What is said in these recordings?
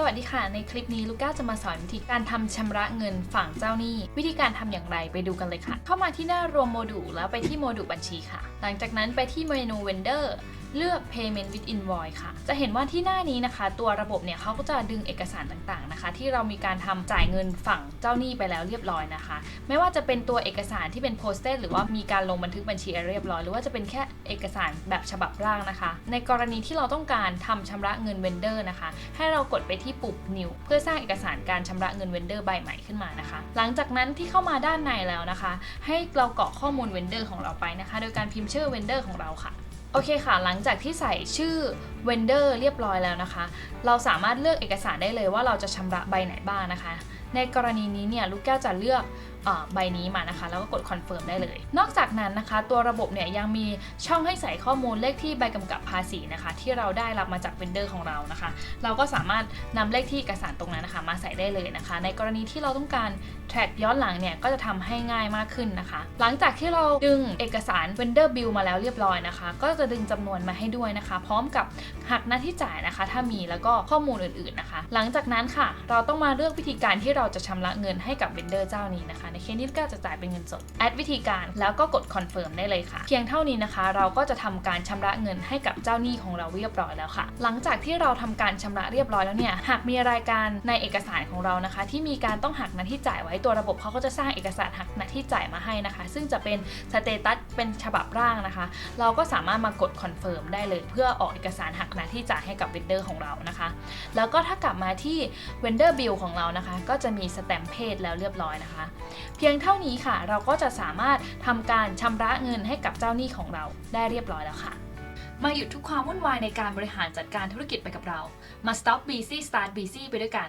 สวัสดีค่ะ ในคลิปนี้ลูก้าจะมาสอนวิธีการทำชำระเงินฝั่งเจ้าหนี้ วิธีการทำอย่างไรไปดูกันเลยค่ะ เข้ามาที่หน้ารวมโมดูลแล้วไปที่โมดูลบัญชีค่ะ หลังจากนั้นไปที่เมนู Vendor เลือก Payment with Invoice ค่ะ จะเห็นว่าที่หน้านี้นะคะ ตัวระบบเนี่ยเขาก็จะดึงเอกสารต่างๆนะคะ ที่เรามีการทำจ่ายเงินฝั่งเจ้าหนี้ไปแล้วเรียบร้อยนะคะ ไม่ว่าจะเป็นตัวเอกสารที่เป็นโพสเ e หรือว่ามีการลงบันทึกบัญชีเรียบร้อย หรือว่าจะเป็นแค่เอกสารแบบฉบับร่างนะคะ ในกรณีที่เราต้องการทำชำระเงินเวนเดอร์นะคะ ให้เรากดไปที่ปุ่ม new เพื่อสร้างเอกสารการชำระเงินเวนเดอร์ใบใหม่ขึ้นมานะคะ หลังจากนั้นที่เข้ามาด้านในแล้วนะคะ ให้เรากรอกข้อมูลเวนเดอร์ของเราไปนะคะ โดยการพิมพ์ชื่อเวนเดอร์ของเราค่ะ โอเคค่ะ หลังจากที่ใส่ชื่อเวนเดอร์เรียบร้อยแล้วนะคะ เราสามารถเลือกเอกสารได้เลยว่าเราจะชำระใบไหนบ้างนะคะ ในกรณีนี้เนี่ยลูกแก้วจะเลือก ใบนี้มานะคะ แล้วก็กด confirm ได้เลย นอกจากนั้นนะคะ ตัวระบบเนี่ยยังมีช่องให้ใส่ข้อมูลเลขที่ใบกำกับภาษีนะคะ ที่เราได้รับมาจาก vendor ของเรานะคะ เราก็สามารถนำเลขที่เอกสารตรงนั้นนะคะ มาใส่ได้เลยนะคะ ในกรณีที่เราต้องการ track ย้อนหลังเนี่ยก็จะทำให้ง่ายมากขึ้นนะคะ หลังจากที่เราดึงเอกสาร vendor bill มาแล้วเรียบร้อยนะคะ ก็จะดึงจำนวนมาให้ด้วยนะคะ พร้อมกับหักหน้าที่จ่ายนะคะ ถ้ามีแล้วก็ข้อมูลอื่นๆนะคะ หลังจากนั้นค่ะ เราต้องมาเลือกวิธีการที่เราจะชำระเงินให้กับ vendor เจ้านี้นะคะในเคสนี้ก็จะจ่ายเป็นเงินสด แอดวิธีการแล้วก็กด confirm ได้เลยค่ะ เพียงเท่านี้นะคะ เราก็จะทำการชำระเงินให้กับเจ้าหนี้ของเราเรียบร้อยแล้วค่ะ หลังจากที่เราทำการชำระเรียบร้อยแล้วเนี่ย หากมีรายการในเอกสารของเรานะคะ ที่มีการต้องหักหน้าที่จ่ายไว้ตัวระบบเขาก็จะสร้างเอกสารหักหน้าที่จ่ายมาให้นะคะ ซึ่งจะเป็นสเตตัสเป็นฉบับร่างนะคะ เราก็สามารถมากด confirm ได้เลย เพื่อออกเอกสารหักหน้าที่จ่ายให้กับ vendor ของเรานะคะ แล้วก็ถ้ากลับมาที่ vendor bill ของเรานะคะ ก็จะมีสแตมเพจแล้วเรียบร้อยนะคะเพียงเท่านี้ค่ะ เราก็จะสามารถทำการชำระเงินให้กับเจ้าหนี้ของเราได้เรียบร้อยแล้วค่ะ มาหยุดทุกความวุ่นวายในการบริหารจัดการธุรกิจไปกับเรา มา stop busy start busy ไปด้วยกัน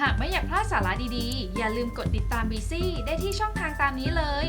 หากไม่อยากพลาดสาระดีๆ อย่าลืมกดติดตาม busy ได้ที่ช่องทางตามนี้เลย